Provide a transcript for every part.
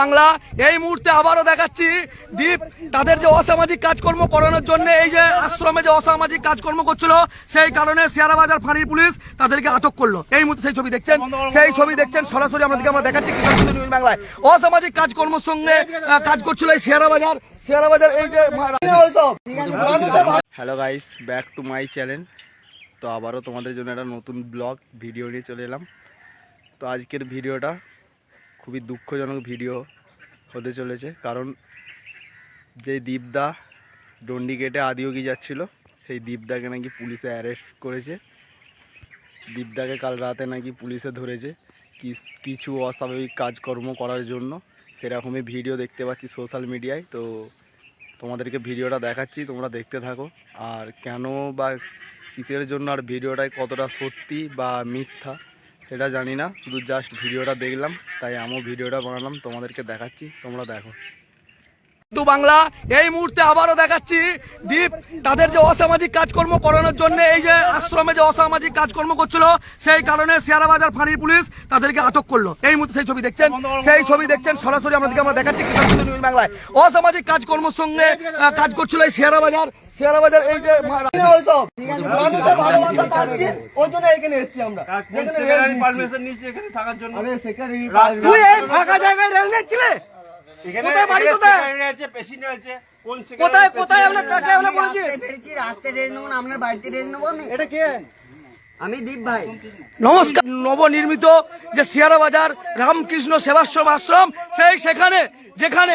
বাংলা, এই মুহূর্তে আবারও দেখাচ্ছি দীপ, তাদের যে অসামাজিক কাজকর্ম করানোর জন্য, এই যে আশ্রমে যে অসামাজিক কাজকর্ম করছিল, সেই কারণে শেয়ারা বাজার ফাঁড়ির পুলিশ তাদেরকে আটক করল। এই মুহূর্তে সেই ছবি দেখছেন, সেই ছবি দেখছেন, সরাসরি আপনাদেরকে আমরা দেখাচ্ছি বাংলায়। অসামাজিক কাজকর্মের সঙ্গে কাজ করছিল এই শেয়ারা বাজার শেয়ারা বাজার এই যে hello guys back to my channel তো আবারও তোমাদের জন্য একটা নতুন ব্লগ ভিডিও নিয়ে চলে এলাম। তো আজকের ভিডিওটা খুবই দুঃখজনক ভিডিও হতে চলেছে। কারণ যে দীপদা ডন্ডি কেটে আদিয়োগি যাচ্ছিল, সেই দীপদাকে নাকি পুলিশে অ্যারেস্ট করেছে। দীপদাকে কাল রাতে নাকি পুলিশে ধরেছে কিছু অস্বাভাবিক কাজকর্ম করার জন্য। সেরকমই ভিডিও দেখতে পাচ্ছি সোশ্যাল মিডিয়ায় তো তোমাদেরকে ভিডিওটা দেখাচ্ছি, তোমরা দেখতে থাকো। আর কেন বা কিসের জন্য আর ভিডিওটায় কতটা সত্যি বা মিথ্যা সেটা জানি না। শুধু জাস্ট ভিডিওটা দেখলাম, তাই আমিও ভিডিওটা বানালাম, তোমাদেরকে দেখাচ্ছি, তোমরা দেখো। কিন্তু বাংলা এই মুহূর্তে আবারও দেখাচ্ছি দীপ তাদের যে অসামাজিক কাজকর্ম করানোর জন্য এই যে আশ্রমে যে অসামাজিক কাজকর্ম করছিল সেই কারণে শেয়ারা বাজার ফাঁড়ির পুলিশ তাদেরকে আটক করল। এই মুহূর্তে সেই ছবি দেখছেন সেই ছবি দেখছেন সরাসরি আপনাদেরকে আমরা দেখাচ্ছি বাংলায়। অসামাজিক কাজকর্মের সঙ্গে কাজ করছিল এই শেয়ারা বাজার শেয়ারা বাজার এই যে মানুষের ভালোবাসা পাচ্ছি ওই জন্য এখানে এসেছি আমরা। পারমিশন নিয়েছি এখানে থাকার জন্য। তুই এই ফাঁকা জায়গায় রেল নিচ্ছিলে? আমি এটা কে? আমি দীপ ভাই। নমস্কার। নবনির্মিত যে সিয়ারা বাজার রামকৃষ্ণ সেবাশ্রম আশ্রম সেই সেখানে যেখানে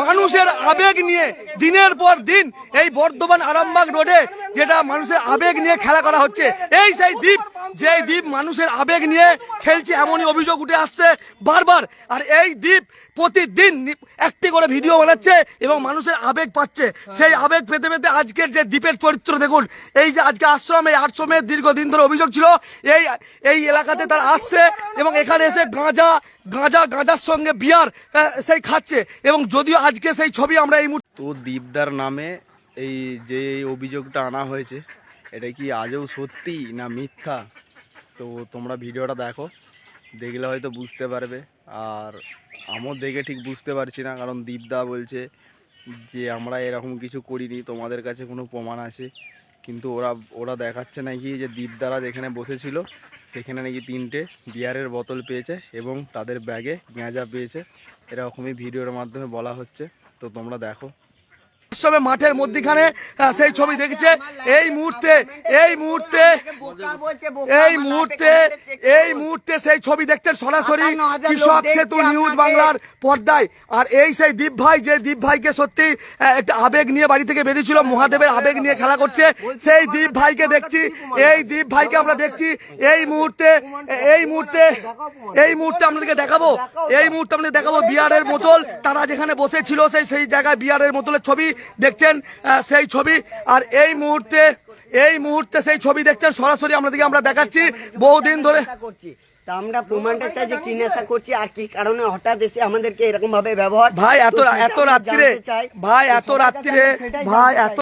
মানুষের আবেগ নিয়ে দিনের পর দিন এই বর্ধমান আরামবাগ রোডে যেটা মানুষের আবেগ নিয়ে খেলা করা হচ্ছে এই সেই দ্বীপ যে দ্বীপ মানুষের আবেগ নিয়ে খেলছে, এমনই অভিযোগ উঠে আসছে বারবার। আর এই দ্বীপ প্রতিদিন একটি করে ভিডিও বানাচ্ছে এবং মানুষের আবেগ পাচ্ছে। সেই আবেগ পেতে পেতে আজকের যে দ্বীপের চরিত্র, দেখুন, এই যে আজকে আশ্রম এই আশ্রমের দীর্ঘদিন ধরে অভিযোগ ছিল, এই এই এলাকাতে তারা আসছে এবং এখানে এসে গাঁজা গাঁজা, গাঁজার সঙ্গে বিয়ার সেই খাচ্ছে এবং যদিও আজকে সেই ছবি আমরা এই মুহূর্তে তো দীপদার নামে এই যে অভিযোগটা আনা হয়েছে এটা কি আজও সত্যি না মিথ্যা? তো তোমরা ভিডিওটা দেখো, দেখলে হয়তো বুঝতে পারবে। আর আমিও দেখে ঠিক বুঝতে পারছি না, কারণ দীপদা বলছে যে, আমরা এরকম কিছু করিনি, তোমাদের কাছে কোনো প্রমাণ আছে। কিন্তু ওরা ওরা দেখাচ্ছে নাকি যে, দীপদারা যেখানে বসেছিল, সেখানে নাকি তিনটে বিয়ারের বোতল পেয়েছে এবং তাদের ব্যাগে গাঁজা পেয়েছে। এরকমই ভিডিওর মাধ্যমে বলা হচ্ছে। তো তোমরা দেখো। আশ্রমের মাঠের মধ্যিখানে সেই ছবি দেখেছে। এই মুহূর্তে এই মুহূর্তে এই মুহূর্তে এই মুহূর্তে সেই ছবি দেখছেন সরাসরি কৃষক সেতু নিউজ বাংলার পর্দায়। আর এই সেই দীপ ভাই যে দীপ ভাইকে সত্যি একটা আবেগ নিয়ে বাড়ি থেকে বেরিয়েছিল মহাদেবের আবেগ নিয়ে খেলা করছে সেই দীপ ভাইকে দেখছি এই দীপ ভাইকে আমরা দেখছি এই মুহূর্তে এই মুহূর্তে এই মুহূর্তে আপনাদেরকে দেখাবো এই মুহূর্তে আপনাদের দেখাবো বিয়ারের বোতল। তারা যেখানে বসেছিল সেই সেই জায়গায় বিয়ারের বোতলের ছবি দেখছেন সেই ছবি। আর এই মুহূর্তে এই মুহূর্তে সেই ছবি দেখছেন। সরাসরি আপনাদেরকে আমরা দেখাচ্ছি। বহুদিন ধরে করছি। তা আমরা প্রমাণটা চাই যে কি নেশা করছি আর কি কারণে হঠাৎ এসে আমাদেরকে এরকম ভাবে ব্যবহার ভাই এত এত রাত্রিরে ভাই এত রাত্রিরে ভাই এত